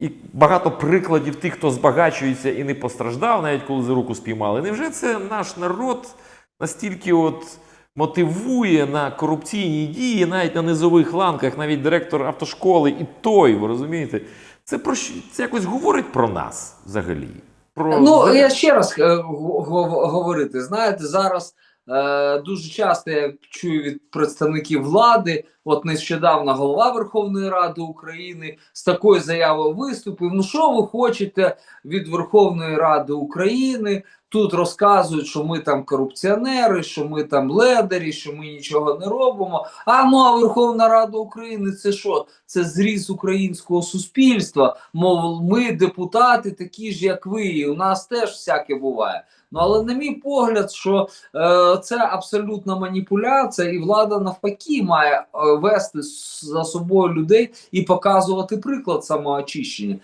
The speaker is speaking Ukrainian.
І багато прикладів тих, хто збагачується і не постраждав, навіть коли за руку спіймали. Невже це наш народ настільки от мотивує на корупційні дії, навіть на низових ланках, навіть директор автошколи і той, ви розумієте? Це про що- це якось говорить про нас взагалі. Про Ну, я ще раз е, го- го- говорити. Знаєте, зараз е, дуже часто я чую від представників влади. От нещодавно голова Верховної Ради України з такою заявою виступив. Ну, що ви хочете від Верховної Ради України? Тут розказують, що ми там корупціонери, що ми там ледарі, що ми нічого не робимо. А ну а Верховна Рада України це що? Це зріз українського суспільства. Мов ми депутати такі ж, як ви, і у нас теж всяке буває. Ну але на мій погляд, що е, це абсолютна маніпуляція, і влада навпаки має е, вести за собою людей і показувати приклад самоочищення.